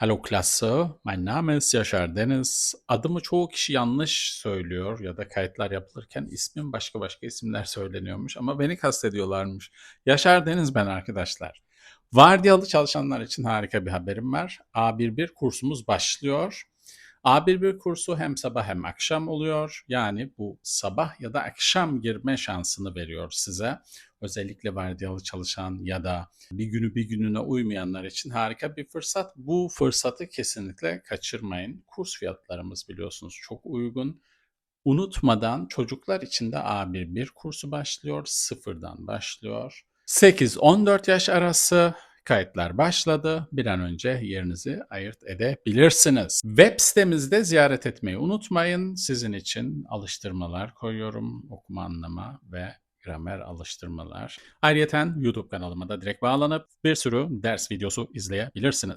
Hallo Klasse, mein Name ist Yaşar Deniz. Adımı çoğu kişi yanlış söylüyor ya da kayıtlar yapılırken ismim başka başka isimler söyleniyormuş ama beni kastediyorlarmış. Yaşar Deniz ben arkadaşlar. Vardiyalı çalışanlar için harika bir haberim var. A11 kursumuz başlıyor. A11 kursu hem sabah hem akşam oluyor. Yani bu sabah ya da akşam girme şansını veriyor size. Özellikle vardiyalı çalışan ya da bir günü bir gününe uymayanlar için harika bir fırsat. Bu fırsatı kesinlikle kaçırmayın. Kurs fiyatlarımız biliyorsunuz çok uygun. Unutmadan çocuklar için de A11 kursu başlıyor. Sıfırdan başlıyor. 8-14 yaş arası kayıtlar başladı. Bir an önce yerinizi ayırt edebilirsiniz. Web sitemizde ziyaret etmeyi unutmayın. Sizin için alıştırmalar koyuyorum. Okuma anlama ve gramer alıştırmalar. Ayrıca YouTube kanalıma da direkt bağlanıp bir sürü ders videosu izleyebilirsiniz.